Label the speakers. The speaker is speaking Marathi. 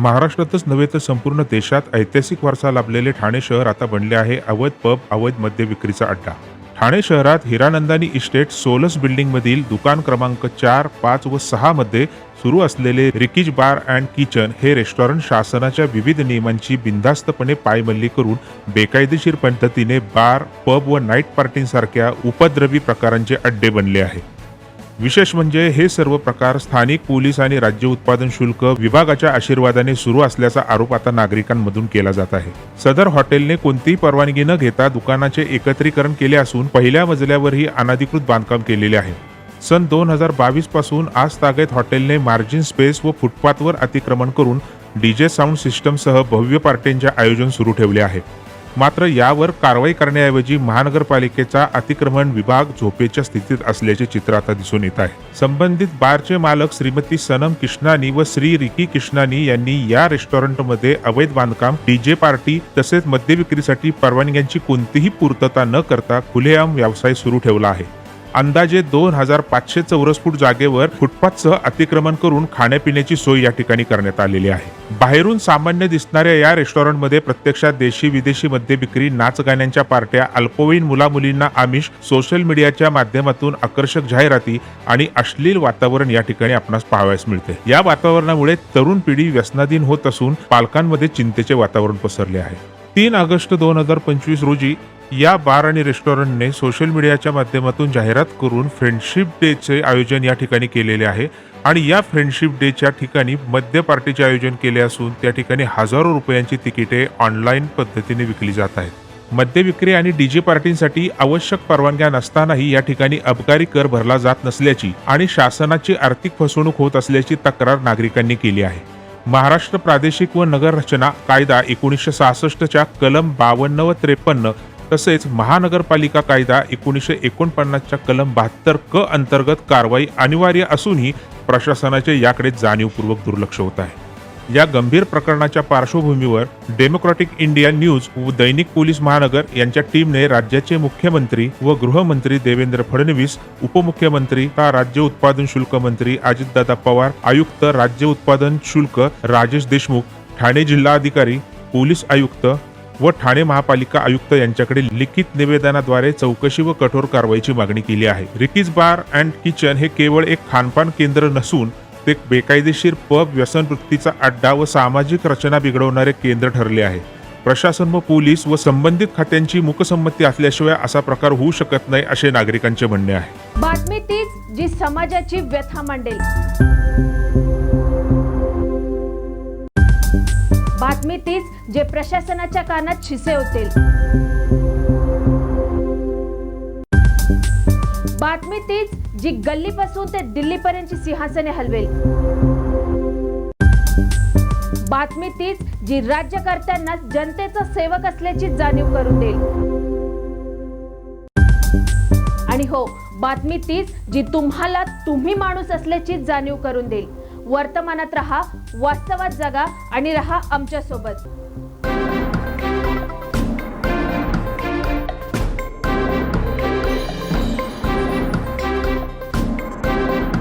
Speaker 1: महाराष्ट्रातच नव्हे तर संपूर्ण देशात ऐतिहासिक वारसा लाभलेले ठाणे शहर आता बनले आहे अवैध पब अवैध मद्य विक्रीचा अड्डा. ठाणे शहरात हिरानंदानी इस्टेट सोलस बिल्डिंगमधील दुकान क्रमांक चार पाच व सहा मध्ये सुरू असलेले रिकीज बार अँड किचन हे रेस्टॉरंट शासनाच्या विविध नियमांची बिनधास्तपणे पायमल्ली करून बेकायदेशीर पद्धतीने बार पब व नाईट पार्टींसारख्या उपद्रवी प्रकारांचे अड्डे बनले आहे. विशेष म्हणजे हे सर्व प्रकार स्थानिक पोलीस आणि राज्य उत्पादन शुल्क विभागाच्या आशीर्वादाने सुरू असल्याचा आरोप आता नागरिकांमधून केला जात आहे. सदर हॉटेलने कोणतीही परवानगी न घेता दुकानाचे एकत्रीकरण केले असून पहिल्या मजल्यावरही अनधिकृत बांधकाम केलेले आहे. सन दोन हजार बावीसपासून आज तागेत हॉटेलने मार्जिन स्पेस व फुटपाथवर अतिक्रमण करून डीजे साऊंड सिस्टमसह भव्य पार्ट्यांचे आयोजन सुरू ठेवले आहे. मात्र यावर कारवाई करण्याऐवजी महानगरपालिकेचा अतिक्रमण विभाग झोपेच्या स्थितीत असल्याचे चित्र आता दिसून येत आहे. संबंधित बारचे मालक श्रीमती सनम किष्णानी व श्री रिकी किष्णानी यांनी या रेस्टॉरंटमध्ये अवैध बांधकाम डीजे पार्टी तसेच मद्य विक्रीसाठी परवानग्यांची कोणतीही पूर्तता न करता खुलेआम व्यवसाय सुरू ठेवला आहे. अंदाजे दोन हजार पाचशे चौरस फूट जागेवर फुटपाथसह अतिक्रमण करून खाण्यापिण्याची सोय या ठिकाणी करण्यात आलेली आहे. बाहेरून सामान्य दिसणाऱ्या या रेस्टॉरंटमध्ये प्रत्यक्षात देशी विदेशी मद्य विक्री नाच गाण्यांच्या पार्ट्या अल्पवयीन मुलामुलींना आमिष सोशल मीडियाच्या माध्यमातून आकर्षक जाहिराती आणि अश्लील वातावरण या ठिकाणी आपणास पाहावयास मिळते. या वातावरणामुळे तरुण पिढी व्यसनाधीन होत असून पालकांमध्ये चिंतेचे वातावरण पसरले आहे. तीन ऑगस्ट दोन हजार पंचवीस रोजी या बार आणि रेस्टॉरंटने सोशल मीडियाच्या माध्यमातून जाहिरात करून फ्रेंडशिप डेचे आयोजन या ठिकाणी केलेले आहे. आणि या फ्रेंडशिप डेच्या ठिकाणी मद्य पार्टीचे आयोजन केले असून त्या ठिकाणी हजारो रुपयांची तिकिटे ऑनलाईन पद्धतीने विकली जात आहेत. मद्य विक्री आणि डीजे पार्टींसाठी आवश्यक परवानग्या नसतानाही या ठिकाणी अबकारी कर भरला जात नसल्याची आणि शासनाची आर्थिक फसवणूक होत असल्याची तक्रार नागरिकांनी केली आहे. महाराष्ट्र प्रादेशिक व नगर रचना कायदा एकोणीसशे सहासष्टच्या कलम बावन्न व त्रेपन्न तसेच महानगरपालिका कायदा एकोणीसशे एकोणपन्नासच्या कलम बहात्तर क अंतर्गत कारवाई अनिवार्य असूनही प्रशासनाचे याकडे जाणीवपूर्वक दुर्लक्ष होत आहे. या गंभीर प्रकरणाच्या पार्श्वभूमीवर डेमोक्रॅटिक इंडिया न्यूज व दैनिक पोलीस महानगर यांच्या टीमने राज्याचे मुख्यमंत्री व गृहमंत्री देवेंद्र फडणवीस उपमुख्यमंत्री तथा राज्य उत्पादन शुल्क मंत्री अजितदादा पवार आयुक्त राज्य उत्पादन शुल्क राजेश देशमुख ठाणे जिल्हाधिकारी पोलीस आयुक्त व ठाणे महापालिका आयुक्त यांच्याकडे लिखित निवेदनाद्वारे चौकशी व कठोर कारवाईची मागणी केली आहे. रिकीज बार अँड किचन हे केवळ एक खानपान केंद्र नसून ते बेकायदेशीर पब व्यसनवृत्तीचा अड्डा व सामाजिक रचना बिघडवणारे केंद्र ठरले आहे. प्रशासन व पोलीस व संबंधित खात्यांची मुकसंमती असल्याशिवाय असा प्रकार होऊ शकत नाही असे नागरिकांचे म्हणणे आहे.
Speaker 2: बातमी तीच जी समाजाची व्यथा मांडेल. बातमी तीच जे प्रशासनाच्या कानात शिसे होतील. बातमी तीच जी गल्लीपासून ते दिल्लीपर्यंतची सिंहासने हलवेल. बातमी तीच जी राज्यकर्त्यांना जनतेचा सेवक असल्याची जाणीव करून देईल. आणि हो बातमी तीच जी तुम्हाला तुम्ही माणूस असल्याची जाणीव करून देईल. वर्तमानात रहा वास्तवात जगा आणि रहा आमच्यासोबत.